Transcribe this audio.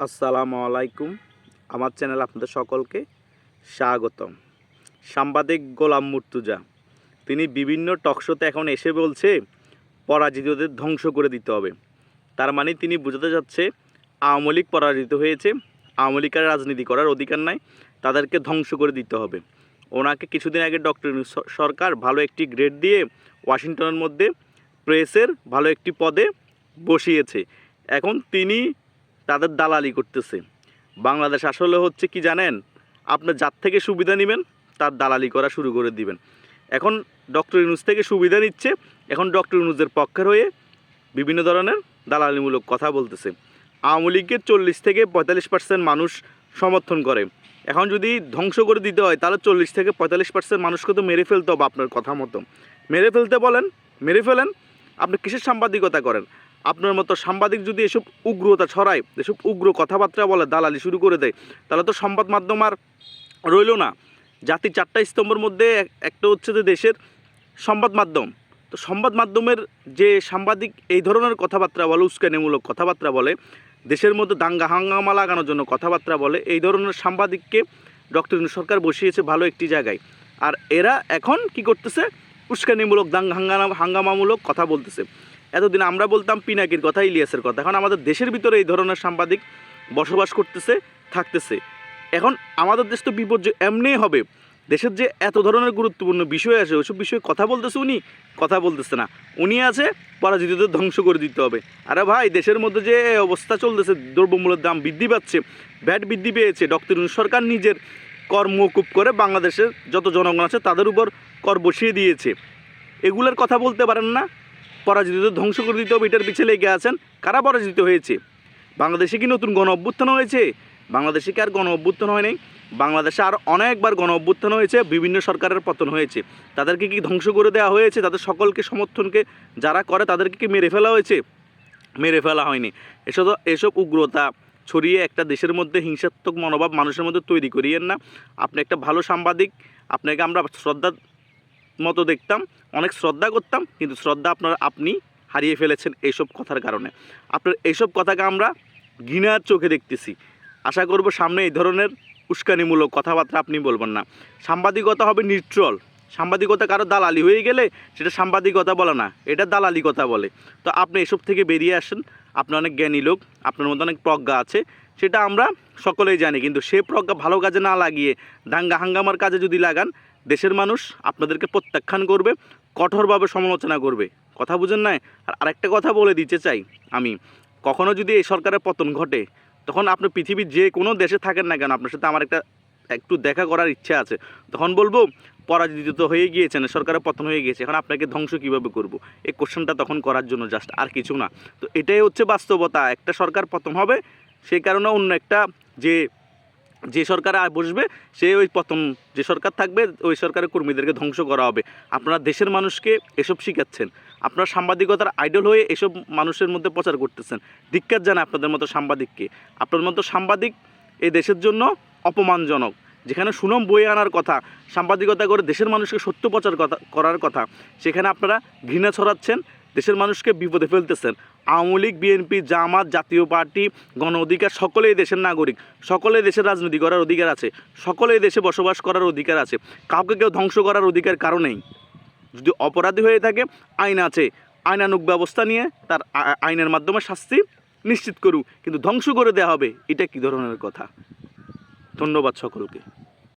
আসসালামু আলাইকুম। আমার চ্যানেল আপনাদের সকলকে স্বাগতম। সাংবাদিক গোলাম মুর্তুজা, তিনি বিভিন্ন টকশোতে এখন এসে বলছে, পরাজিতদের ধ্বংস করে দিতে হবে। তার মানে তিনি বোঝাতে যাচ্ছে, আওয়ামী লীগ পরাজিত হয়েছে, আওয়ামী লীগের রাজনীতি করার অধিকার নাই, তাদেরকে ধ্বংস করে দিতে হবে। ওনাকে কিছুদিন আগে ডক্টর সরকার ভালো একটি গ্রেড দিয়ে ওয়াশিংটনের মধ্যে প্রেসের ভালো একটি পদে বসিয়েছে। এখন তিনি তাদের দালালি করতেছে। বাংলাদেশ আসলে হচ্ছে কি জানেন? আপনার যার থেকে সুবিধা নেবেন, তার দালালি করা শুরু করে দিবেন। এখন ডক্টর ইউনুস থেকে সুবিধা নিচ্ছে, এখন ডক্টর ইউনুসের পক্ষের হয়ে বিভিন্ন ধরনের দালালিমূলক কথা বলতেছে। আওয়ামী লীগের চল্লিশ থেকে পঁয়তাল্লিশ পার্সেন্ট মানুষ সমর্থন করে। এখন যদি ধ্বংস করে দিতে হয়, তাহলে চল্লিশ থেকে পঁয়তাল্লিশ পার্সেন্ট মানুষকে তো মেরে ফেলতে হবে আপনার কথা মতো। মেরে ফেলতে বলেন, মেরে ফেলেন, আপনি কিসের সাংবাদিকতা করেন? আপনার মতো সাংবাদিক যদি এসব উগ্রতা ছড়ায়, এসব উগ্র কথাবার্তা বলে, দালালি শুরু করে দেয়, তাহলে তো সংবাদ মাধ্যম আর রইল না। জাতির চারটা স্তম্ভের মধ্যে এক- একটা হচ্ছে যে দেশের সংবাদ মাধ্যম। তো সংবাদ মাধ্যমের যে সাংবাদিক এই ধরনের কথাবার্তা বলে, উস্কানিমূলক কথাবার্তা বলে, দেশের মধ্যে দাঙ্গা হাঙ্গামা লাগানোর জন্য কথাবার্তা বলে, এই ধরনের সাংবাদিককে ডক্টর সরকার বসিয়েছে ভালো একটি জায়গায়। আর এরা এখন কি করতেছে? উস্কানিমূলক, দাঙ্গা হাঙ্গামা, হাঙ্গামামূলক কথা বলতেছে। এতদিন আমরা বলতাম পিনাকির কথা, ইলিয়াসের কথা। এখন আমাদের দেশের ভিতরে এই ধরনের সাংবাদিক বসবাস করতেছে, থাকতেছে। এখন আমাদের দেশ তো বিপর্যয় এমনিই হবে। দেশের যে এত ধরনের গুরুত্বপূর্ণ বিষয় আছে ওইসব বিষয়ে কথা বলতেছে উনি, কথা বলতেছে না। উনি আছে, পরাজিতদের ধ্বংস করে দিতে হবে। আরে ভাই, দেশের মধ্যে যে অবস্থা চলতেছে, দ্রব্যমূল্যের দাম বৃদ্ধি পাচ্ছে ভ্যাট বৃদ্ধি পেয়েছে, ডক্টর সরকার নিজের কর মকুব করে বাংলাদেশের যত জনগণ আছে, তাদের উপর কর বসিয়ে দিয়েছে। এগুলোর কথা বলতে পারেন না পরাজিতদের ধ্বংস করে দিতে হবে, এটার পিছিয়ে লেগে আছেন। কারা পরাজিত হয়েছে? বাংলাদেশে কি নতুন গণ অভ্যুত্থান হয়েছে? বাংলাদেশে কি আর গণ অভ্যুত্থান হয় নাই? বাংলাদেশে আর অনেকবার গণ অভ্যুত্থান হয়েছে, বিভিন্ন সরকারের পতন হয়েছে। তাদেরকে কি ধ্বংস করে দেওয়া হয়েছে? তাদের সকলকে সমর্থনকে যারা করে, তাদেরকে কি মেরে ফেলা হয়েছে? মেরে ফেলা হয়নি। এসব এসব উগ্রতা ছড়িয়ে একটা দেশের মধ্যে হিংসাত্মক মনোভাব মানুষের মধ্যে তৈরি করিয়েন না। আপনি একটা ভালো সাংবাদিক, আপনাকে আমরা শ্রদ্ধা মতো দেখতাম, অনেক শ্রদ্ধা করতাম, কিন্তু শ্রদ্ধা আপনার, আপনি হারিয়ে ফেলেছেন এইসব কথার কারণে। আপনার এইসব কথাকে আমরা ঘৃণার চোখে দেখতেছি। আশা করব সামনে এই ধরনের উস্কানিমূলক কথাবার্তা আপনি বলবেন না। সাংবাদিকতা হবে নিউট্রাল সাংবাদিকতা কারও দালালি হয়ে গেলে সেটা সাংবাদিকতা বলে না, এটা দালালি কথা বলে। তো আপনি এসব থেকে বেরিয়ে আসেন। আপনি অনেক জ্ঞানী লোক, আপনার মধ্যে অনেক প্রজ্ঞা আছে, সেটা আমরা সকলেই জানি। কিন্তু সে প্রজ্ঞা ভালো কাজে না লাগিয়ে দাঙ্গা হাঙ্গামার কাজে যদি লাগান দেশের মানুষ আপনাদেরকে প্রত্যাখ্যান করবে, কঠোরভাবে সমালোচনা করবে। কথা বুঝেন নাই? আর আরেকটা কথা বলে দিতে চাই আমি। কখনো যদি এই সরকারের পতন ঘটে, তখন আপনি পৃথিবীর যে কোনো দেশে থাকেন না কেন, আপনার সাথে আমার একটা, একটু দেখা করার ইচ্ছা আছে। তখন বলব, পরাজিত হয়ে গিয়েছেন, সরকারের পতন হয়ে গিয়েছে, এখন আপনাকে ধ্বংস কীভাবে করব? এই কোশ্চেনটা তখন করার জন্য জাস্ট আর কিছু না। তো এটাই হচ্ছে বাস্তবতা। একটা সরকার পতন হবে সেই কারণে অন্য একটা যে যে সরকার বসবে, সে ওই পতন যে সরকার থাকবে, ওই সরকারের কর্মীদেরকে ধ্বংস করা হবে। আপনারা দেশের মানুষকে এসব শিখাচ্ছেন। আপনারা সাংবাদিকতার আইডল হয়ে এসব মানুষের মধ্যে প্রচার করতেছেন। ধিক্কার জানা আপনাদের মতো সাংবাদিককে। আপনার মতো সাংবাদিক এই দেশের জন্য অপমানজনক। যেখানে সুনাম বয়ে আনার কথা, সাংবাদিকতা করে দেশের মানুষকে সত্য প্রচার কথা, করার কথা, সেখানে আপনারা ঘৃণা ছড়াচ্ছেন। দেশের মানুষকে বিপদে ফেলতেছেন। Awami League, BNP, Jamaat, Jatiya Party, গণ অধিকার, সকলেই দেশের নাগরিক। সকলেই দেশের রাজনীতি করার অধিকার আছে। সকলেই দেশে বসবাস করার অধিকার আছে। কাউকে কেউ ধ্বংস করার অধিকার কারণেই যদি অপরাধী হয়ে থাকে, আইন আছে। আইনানুক ব্যবস্থা নিয়ে তার আইনের মাধ্যমে শাস্তি নিশ্চিত করুক। কিন্তু ধ্বংস করে দেওয়া হবে, এটা কী ধরনের কথা? ধন্যবাদ সকলকে।